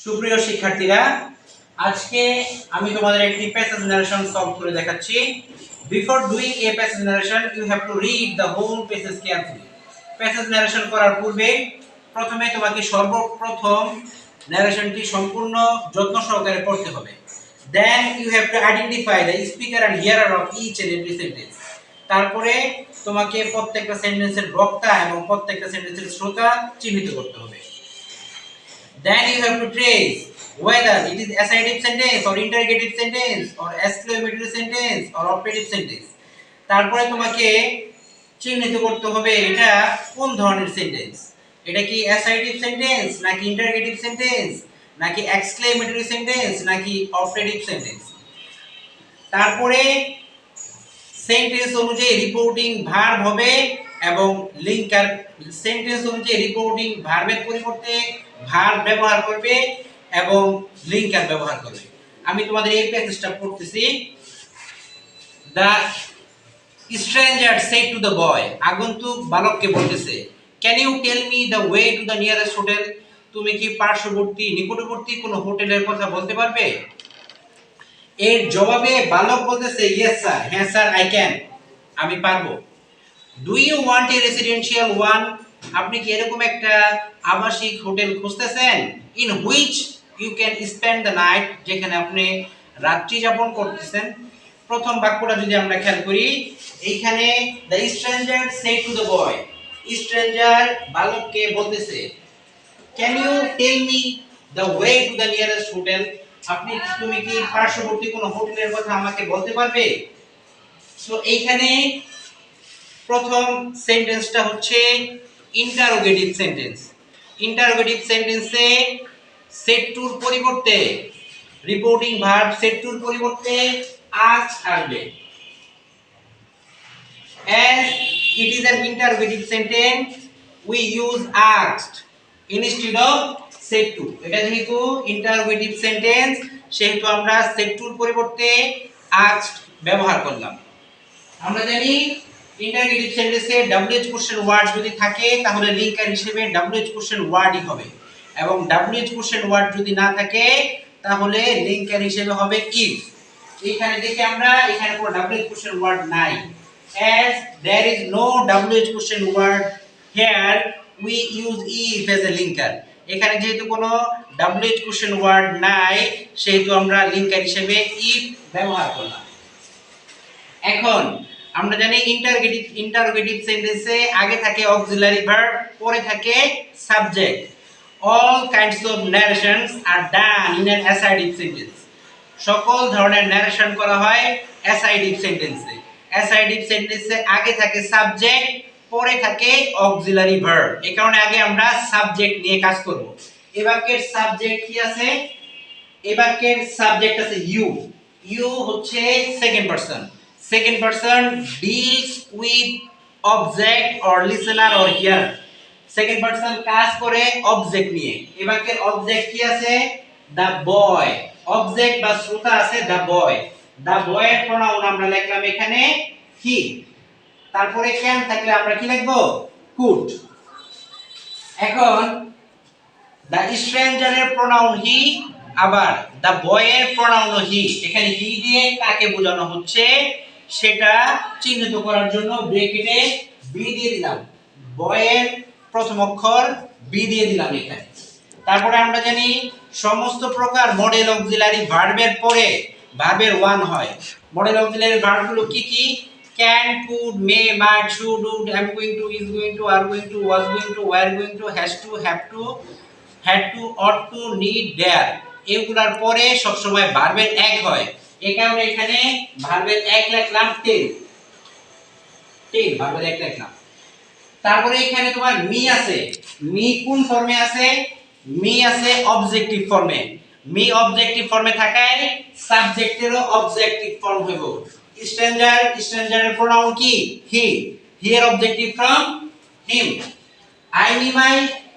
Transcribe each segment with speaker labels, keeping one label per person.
Speaker 1: সুপ্রিয় শিক্ষার্থীরা, আজকে আমি তোমাদের একটি প্যাসেজ নারেশন সলভ করে দেখাচ্ছি। Before doing a passage narration you have to read the whole passage carefully passage narration করার পূর্বে প্রথমে তোমাকে সর্বপ্রথম নারেশনটি সম্পূর্ণ যত্ন সহকারে পড়তে হবে। Then you have to identify the speaker and hearer of each and every sentence তারপরে তোমাকে প্রত্যেকটা সেন্টেন্সের বক্তা এবং প্রত্যেকটা সেন্টেন্সের শ্রোতা চিহ্নিত করতে হবে। Then you have to trace whether it is assertive sentence or interrogative sentence or exclamatory sentence or operative sentence. তারপরে তোমাকে চিহ্নিত করতে হবে এটা কোন ধরনের সেন্টেন্স এটা কি অ্যাসার্টিভ সেন্টেন্স নাকি ইন্টারগেটিভ সেন্টেন্স নাকি এক্সক্লেমেটরি সেন্টেন্স নাকি অপারেটিভ সেন্টেন্স তারপরে সেন্টেন্স অনুযায়ী রিপোর্টিং ভার্ব হবে এবং লিঙ্কার সেন্টেন্স অনুযায়ী রিপোর্টিং ভার্বের পরিবর্তে ভার্ব ব্যবহার করবে এবং লিঙ্কার ব্যবহার করবে। আমি তোমাদের এই প্যাসেজটা পড়তেছি the stranger said to the boy আগন্তুক বালককে বলতেছে can you tell me the way to the nearest hotel তুমি কি পার্শ্ববর্তী, নিকটবর্তী কোনো হোটেলের কথা বলতে পারবে? এর জবাবে বালক বলতেছে ইয়েস স্যার হ্যাঁ স্যার আই ক্যান আমি পারব। Do you want a residential one আপনি কি এরকম একটা আবাসিক হোটেল খুঁজতেছেন? In which you can spend the night যেখানে আপনি রাত্রি যাপন করতেছেন? প্রথম বাক্যটা যদি আমরা খেয়াল করি, এইখানে the stranger said to the boy stranger বালককে বলতেছে can you tell me the way to the nearest hotel আপনি তুমি কি পার্শ্ববর্তী কোনো হোটেলের কথা আমাকে বলতে পারবে? সো এইখানে প্রথম সেন্টেন্সটা হচ্ছে ইন্টারোগেটিভ সেন্টেন্স ইন্টারোগেটিভ সেন্টেন্সে সেট টুর পরিবর্তে রিপোর্টিং ভার্ব সেট টুর পরিবর্তে আজ আসবে as, it is an interrogative sentence, we use asked instead of said to এটা যেহেতু ইন্টারোগেটিভ সেন্টেন্স সেহেতু আমরা to এর পরিবর্তে asked ব্যবহার করলাম। আমরা জানি ইন্টারোগেটিভ সেন্টেন্সে ডাব্লিউএইচ কোশ্চেন ওয়ার্ড যদি থাকে, তাহলে লিঙ্কার হিসেবে ডাব্লিউএইচ কোশ্চেন ওয়ার্ডই হবে। এবং ডাব্লিউএইচ কোশ্চেন ওয়ার্ড যদি না থাকে, তাহলে লিঙ্কার হিসেবে হবে ইফ এখানে দেখি আমরা, এখানে কোনো ডাব্লিউএইচ কোশ্চেন ওয়ার্ড নাই। As there is no WH question word here, we use if as a linker এখানে যেহেতু কোনো WH question word নাই, সেহেতু আমরা লিঙ্কার হিসেবে if ব্যবহার করলাম। এখন আমরা জানি ইন্টারগেটিভ ইন্টারোগেটিভ সেন্টেন্সে আগে থাকে অক্সিলারি ভার্ব পরে থাকে subject all kinds of narrations are done in an assertive sentence সকল ধরনের ন্যারেশন করা হয় অ্যাসাইডিভ সেন্টেন্সে অ্যাসাইডিভ সেন্টেন্সে আগে থাকে সাবজেক্ট পরে থাকে অক্সিলারি ভার্ব এই কারণে আগে আমরা সাবজেক্ট নিয়ে কাজ করব। এ বাক্যের সাবজেক্ট কি আছে? এ বাক্যের সাবজেক্ট আছে ইউ ইউ হচ্ছে second person second person deals with object or listener or hearer second person কাজ করে অবজেক্ট নিয়ে। এ বাক্যের অবজেক্ট কি আছে? দা বয় অবজেক্ট বা শ্রোতা আছে দা বয় দা বয়ের প্রোনাউন আমরা লিখলাম এখানে হি তারপরে ক্যান থাকলে আমরা কি লিখব? কুড এখন দা স্ট্রেঞ্জারের প্রোনাউন হি আবার দা বয়ের প্রোনাউন হি এখানে হি দিয়ে কাকে বোঝানো হচ্ছে? সেটা চিহ্নিত করার জন্য ব্রেকেটে বি দিয়ে দিলাম। বয়ের প্রথম অক্ষর বি দিয়ে দিলাম এখানে। তারপরে আমরা জানি সমস্ত প্রকার মডেল অক্সিলারি ভার্বের পরে ভার্বের ওয়ান হয়। মডেল অক্সিলারি ভার্বগুলো কি কি? Can could may might should would am going to is going to are going to was going to were going to has to have to had to ought to need dare এগুলার পরে সবসময় ভার্বের এক হয়। কারণে এখানে ভার্বের এক লিখলাম টেন টেন ভার্বের এক লিখলাম তারপরে এখানে তোমার মি আছে। মি কোন ফর্মে আছে? মি আছে অবজেক্টিভ ফর্মে মি অবজেক্টিভ ফর্মে থাকায় সাবজেক্টেরও অবজেক্টিভ ফর্ম হইব। স্ট্রেঞ্জার স্ট্রেঞ্জারের প্রোনাউন কি? হি হি এর objective from him I me my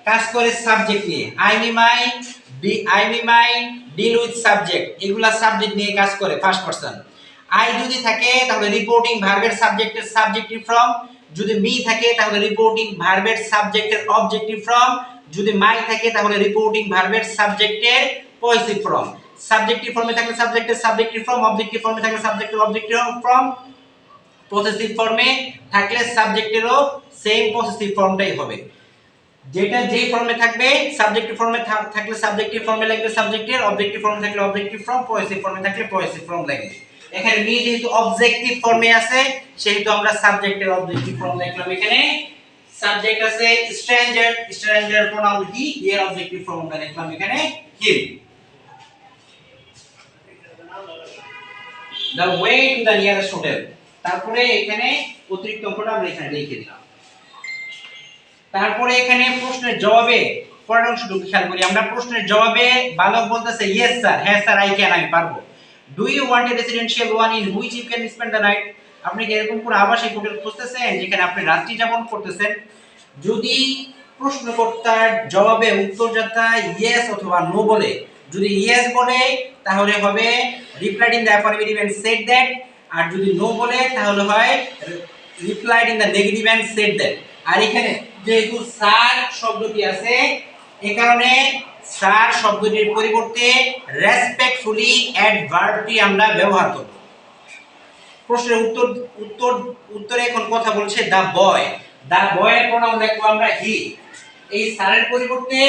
Speaker 1: কাজ করে সাবজেক্ট নিয়ে। I me my D I me my deal with subject এগুলা সাবজেক্ট নিয়ে কাজ করে ফার্স্ট পারসন আই যদি থাকে, তাহলে রিপোর্টিং ভার্বের সাবজেক্টের সাবজেক্টিভ ফর্ম যদি মি থাকে, তাহলে রিপোর্টিং ভার্বের সাবজেক্টের অবজেক্টিভ ফর্ম যদি মাই থাকে, তাহলে রিপোর্টিং ভার্বের সাবজেক্টের পজিটিভ ফর্ম সাবজেক্টিভ ফর্মে থাকলে সাবজেক্টের সাবজেক্টিভ ফর্ম অবজেক্টিভ ফর্মে থাকলে সাবজেক্টের অবজেক্টিভ ফর্ম পজিটিভ ফর্মে থাকলে সাবজেক্টেরও সেম পজিটিভ ফর্মটাই হবে। যেটা যেই ফর্মে থাকবে সাবজেক্টিভ ফর্মে থাকলে সাবজেক্টিভ ফর্মে লাগবে সাবজেক্টের অবজেক্টিভ ফর্মে থাকলে অবজেক্টিভ ফর্ম পজিটিভ ফর্মে থাকলে পজিটিভ ফর্ম লাগবে। এখানে মি যেহেতু অবজেক্টিভ ফর্মে আছে, সেহেতু আমরা সাবজেক্টের অবজেক্টিভ ফর্ম দেখলাম এখানে। সাবজেক্ট আছে স্ট্রেঞ্জার স্ট্রেঞ্জার প্রোনাউন হি এর অবজেক্টিভ ফর্ম আমরা দেখলাম এখানে him the way to the nearest hotel তারপরে এখানে অতিরিক্ত অঙ্কটা আমরা এখানে লিখে দিলাম। তারপরে এখানে প্রশ্নের জবাবে পরের অংশটুকু খেয়াল করি। আমরা প্রশ্নের জবাবে বালক বলতেছে ইয়েস স্যার হ্যাঁ স্যার আই ক্যান আমি পারব। Do you want a residential one in which you can spend the night আপনি কি এরকম কোনো আবাসিক হোটেল খুঁজতেছেন যেখানে আপনি রাত্রি যাপন করতেছেন? যদি প্রশ্নকর্তার জবাবে উত্তরদাতা ইয়েস অথবা নো বলে, যদি ইয়েস বলে, তাহলে হবে replied in the affirmative and said that আর যদি নো বলে, তাহলে হয় replied in the negative and said that আর এখানে যেহেতু স্যার শব্দটি আছে, এ কারণে স্যার শব্দটির পরিবর্তে রেসপেক্টফুলি অ্যাডভার্বটি আমরা ব্যবহার করব। প্রশ্নের উত্তর উত্তর, উত্তরে এখন কথা বলছে দা বয় দা বয়ের প্রণাম দেখব আমরা হি এই স্যারের পরিবর্তে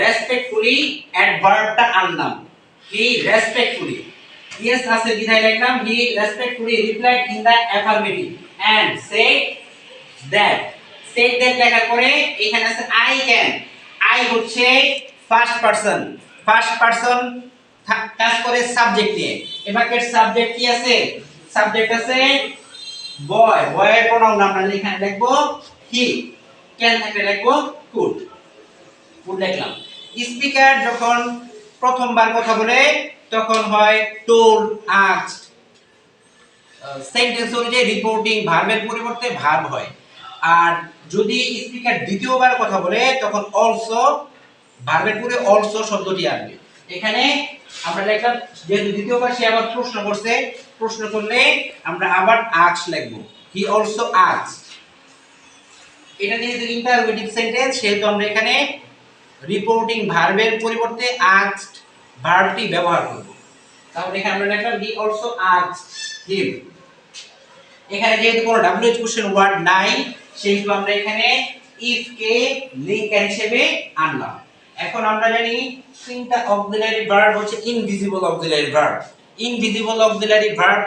Speaker 1: রেসপেক্টফুলি অ্যাডভার্বটা আনলাম। হি রেসপেক্টফুলি ইয়েস আছে বিধায় লিখলাম he respectfully replied in the affirmative and say that said that লেখার পরে এখানে আছে আই ক্যান আই হচ্ছে ফার্স্ট পারসন ফার্স্ট পারসন কাজ করে সাবজেক্ট নিয়ে। এবারের সাবজেক্ট কি আছে? সাবজেক্ট আছে বয় বয়ের প্রোনাউন আমরা এখানে লিখব হি ক্যান থাকলে লিখব কুড কুড লিখলাম। স্পিকার যখন প্রথমবার কথা বলে, তখন হয় টোল্ড আস্কড সেন্টেন্স অনুযায়ী রিপোর্টিং ভার্বের পরিবর্তে ভার্ব হয়। আর যদি স্পিকার দ্বিতীয়বার কথা বলে, তখন অলসো ভার্বের পরে অলসো শব্দটি আসবে। এখানে আমরা লিখলাম, যেহেতু দ্বিতীয়বার সে আবার প্রশ্ন করছে, প্রশ্ন করলে আমরা আবার আক্স লিখব। হি অলসো আক্স এটা যেহেতু ইন্টারোগেটিভ সেন্টেন্স সেহেতু আমরা এখানে রিপোর্টিং ভার্বের পরিবর্তে আক্সড ভার্বটি ব্যবহার করব। তাহলে এখানে আমরা লিখলাম হি অলসো আক্সড হিম এখানে যেহেতু কোনো ডাব্লিউএইচ কোশ্চেন ওয়ার্ড নাই সেহেতু আমরা এখানে ইফ কে লিঙ্কার হিসেবে আনলাম। এখন আমরা জানি তিনটা অক্সিলারি ভার্ব হচ্ছে invisible auxiliary verb invisible auxiliary verb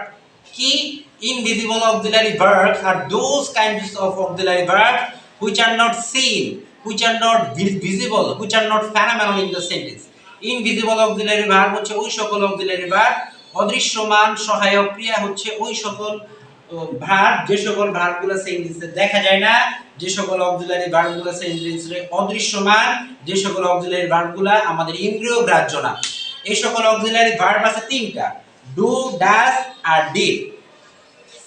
Speaker 1: কি? Invisible auxiliary are those kinds of auxiliary verbs which are not seen, which are not vi- visible, which are not phenomenal in the sentence invisible auxiliary verb হচ্ছে ওই সকল auxiliary verb অদৃশ্যমান, সহায়ক, ক্রিয়া হচ্ছে ওই সকল verb যে সকল ভার্বগুলো সেন্টেন্সে দেখা যায় না, যে সকল অক্সিলারি ভার্বগুলো সেন্টেন্সে অদৃশ্যমান, যে সকল অক্সিলারি ভার্বগুলো আমাদের ইন্দ্রিয় গ্রাহ্য না। এই সকল অক্সিলারি ভার্ব আছে তিনটা, ডু, ডাস আর ডিড।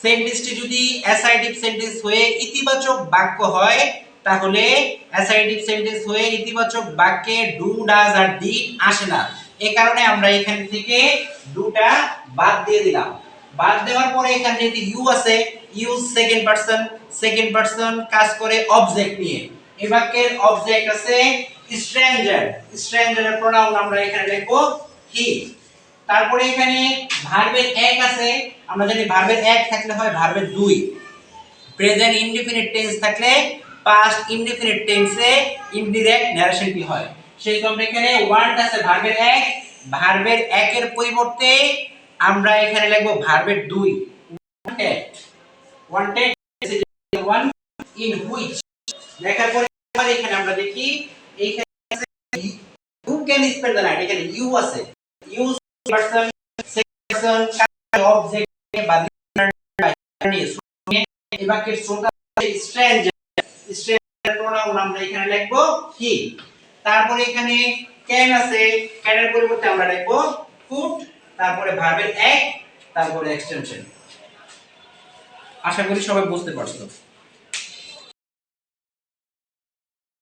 Speaker 1: সেন্টেন্সটি যদি অ্যাসাইটিভ সেন্টেন্স হয়ে ইতিবাচক বাক্য হয়, তাহলে অ্যাসাইটিভ সেন্টেন্স হয়ে ইতিবাচক বাক্যে ডু ডাজ আর ডিড আসে না। এই কারণে আমরা এখান থেকে ডুটা বাদ দিয়ে দিলাম। বাদ দেওয়ার পরে এখানে যেহেতু ইউ আছে use second person second person কাজ করে অবজেক্ট নিয়ে। এই বাক্যের অবজেক্ট আছে স্ট্রেঞ্জার স্ট্রেঞ্জারের প্রোনাউন আমরা এখানে লিখব হি তারপরে এখানে ভার্বের এক আছে, আমরা জানি ভার্বের এক থাকলে হয় ভার্বের দুই। প্রেজেন্ট ইনডিফিনিট টেন্স থাকলে পাস্ট ইনডিফিনিট টেন্সে ইনডিরেক্ট ন্যারেশনটি হয়? সেই আমরা এখানে ওয়ান্ট আছে ভার্বের এক ভার্বের একের পরিবর্তে আমরা এখানে লিখব ভার্বের দুই। Wanted wanted one in which লেখার পরে এখানে আমরা দেখি, এইখানে you can spend the night এখানে ইউ আছে। ইউ person person object, বা এই বাক্যের শ্রোতা স্ট্রেঞ্জার স্ট্রেঞ্জার প্রোনাউন আমরা এখানে লিখব হি তারপরে এখানে ক্যান আছে ক্যানের পরিবর্তে আমরা লিখব কুড তারপরে ভার্বের এক তারপরে এক্সটেনশন আশা করি সবাই বুঝতে পারছ।